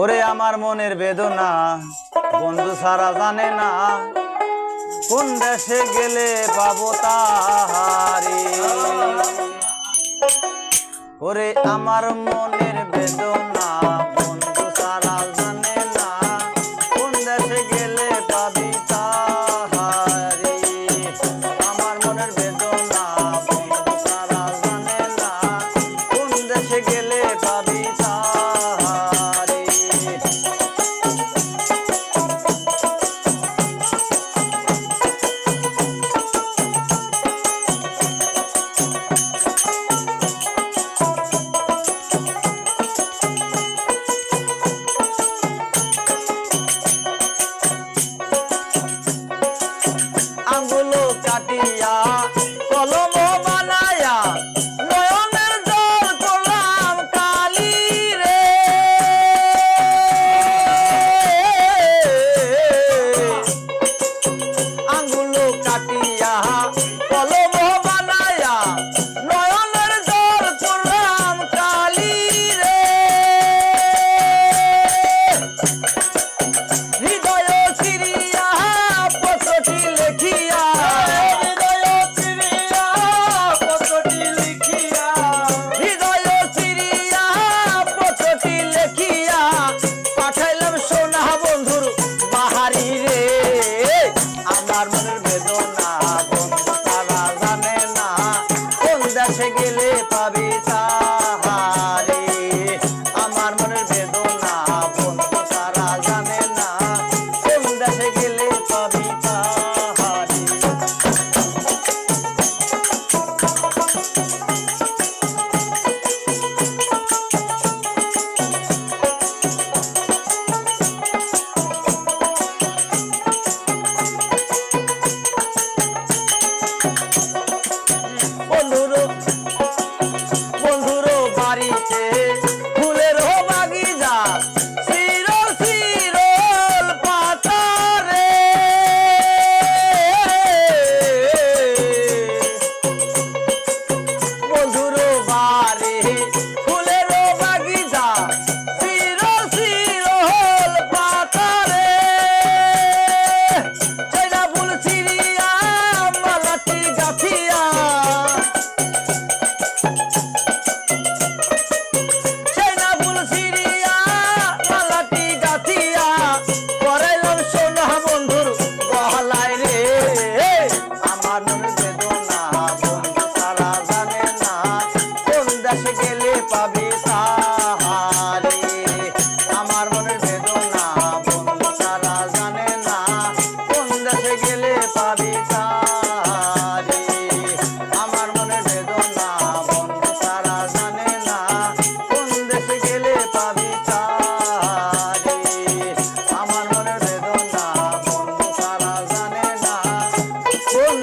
ওরে আমার মনের বেদনা, বন্ধু সারা জানে না। কোন দেশে গেলে পাবো তাহারে? ওরে আমার মনের বেদনা চাটিয়া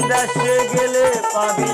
দেশে গেলে পাবি